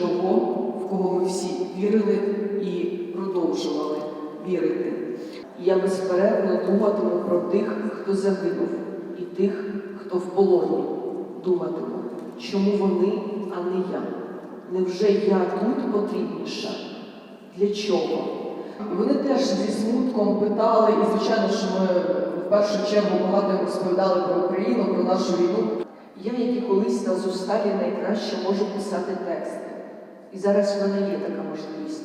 того, в кого ми всі вірили і продовжували вірити. Я безперервно думатиму про тих, хто загинув, і тих, хто в полоні. Думатиму, чому вони, а не я. Невже я тут потрібніша? Для чого? Вони теж зі смутком питали, і звичайно, що ми в першу чергу багато розповідали про Україну, про нашу війну. Я, як і колись на зусталі найкраще можу писати тексти. І зараз в мене є така можливість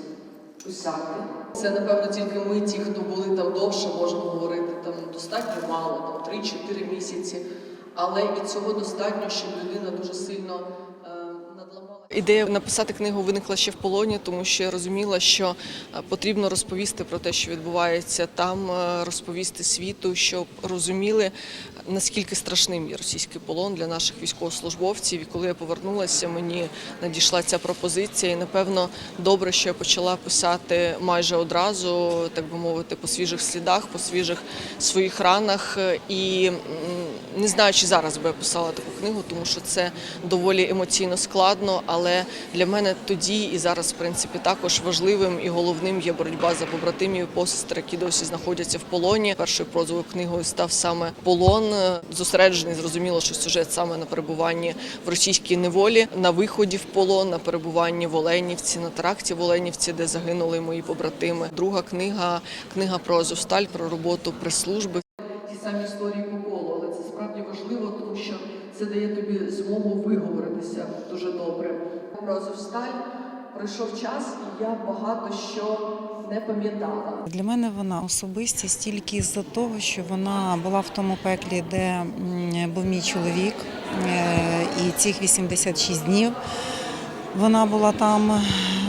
усяти. Це, напевно, тільки ми, ті, хто були там довше, можемо говорити там достатньо мало, там 3-4 місяці. Але і цього достатньо, щоб людина дуже сильно. Ідея написати книгу виникла ще в полоні, тому що я розуміла, що е, потрібно розповісти про те, що відбувається там, е, розповісти світу, щоб розуміли, наскільки страшним є російський полон для наших військовослужбовців. І коли я повернулася, мені надійшла ця пропозиція. І напевно добре, що я почала писати майже одразу, так би мовити, по свіжих слідах, по свіжих своїх ранах. І м, не знаю, чи зараз би я писала таку книгу, тому що це доволі емоційно складно. Але для мене тоді і зараз, в принципі, також важливим і головним є боротьба за побратимів і посестер, які досі знаходяться в полоні. Першою прозовою книгою став саме полон. Зосереджений, зрозуміло, що сюжет саме на перебуванні в російській неволі, на виході в полон, на перебуванні в Оленівці, на теракті в Оленівці, де загинули мої побратими. Друга книга книга про Азовсталь, про роботу прес-служби. Ті самі історії по колу, але це справді важливо, тому що це дає тобі змогу виговоритися дуже добре. Про Азовсталь пройшов час, і я багато що не пам'ятала. Для мене вона особистість тільки з-за того, що вона була в тому пеклі, де був мій чоловік, е, і цих 86 днів вона була там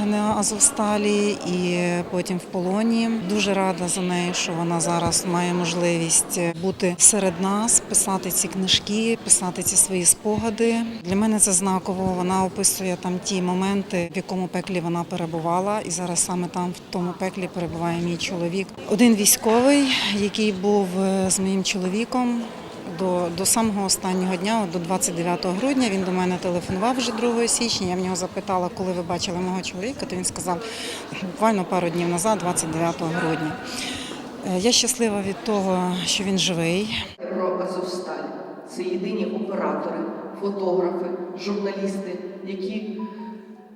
на Азовсталі і потім в полоні. Дуже рада за нею, що вона зараз має можливість бути серед нас, писати ці книжки, писати ці свої спогади. Для мене це знаково. Вона описує там ті моменти, в якому пеклі вона перебувала, і зараз саме там в тому пеклі перебуває мій чоловік. Один військовий, який був е, з моїм чоловіком. До, до самого останнього дня, до 29 грудня, він до мене телефонував вже 2 січня. Я в нього запитала, коли ви бачили мого чоловіка, то він сказав буквально пару днів назад, 29 грудня. Е, Я щаслива від того, що він живий. Про Азовсталь. Це єдині оператори, фотографи, журналісти, які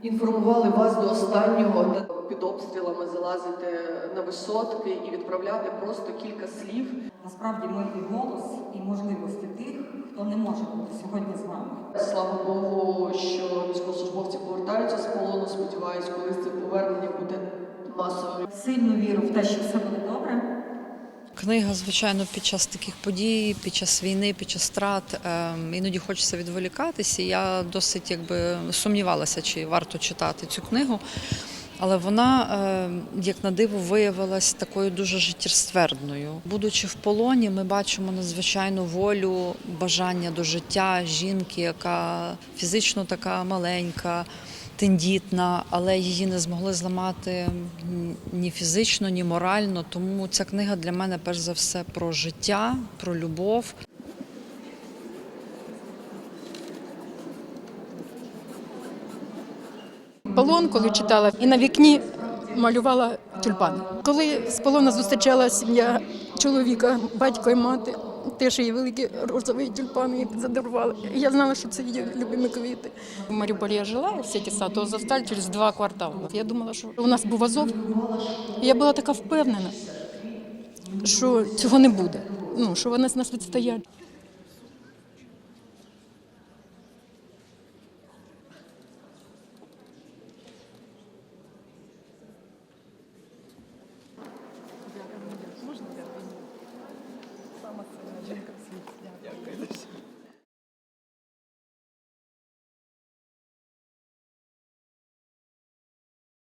інформували вас до останнього під обстрілами залазити на висотки і відправляти просто кілька слів. Насправді ми і голос, і можливості тих, хто не може бути сьогодні з вами. Слава Богу, що військовослужбовці повертаються з полону. Сподіваюсь, колись це повернення буде масовим. Сильну віру в те, що все буде добре. Книга, звичайно, під час таких подій, під час війни, під час страт ем, іноді хочеться відволікатися. Я досить якби сумнівалася, чи варто читати цю книгу. Але вона, ем, як на диво, виявилась такою дуже життєствердною. Будучи в полоні, ми бачимо надзвичайну волю, бажання до життя жінки, яка фізично така маленька, тендітна, але її не змогли зламати ні фізично, ні морально. Тому ця книга для мене перш за все про життя, про любов. полон, коли читала, і на вікні малювала тюльпани. Коли з полону зустрічала сім'я чоловіка, батько і мати, теж її великі розові тюльпани їй задарували. Я знала, що це її любимі квіти. В Маріуполі я жила в сіті саду Азовсталь через два квартали. Я думала, що у нас був Азов. Я була така впевнена, що цього не буде. Ну, що вони з нас відстоять.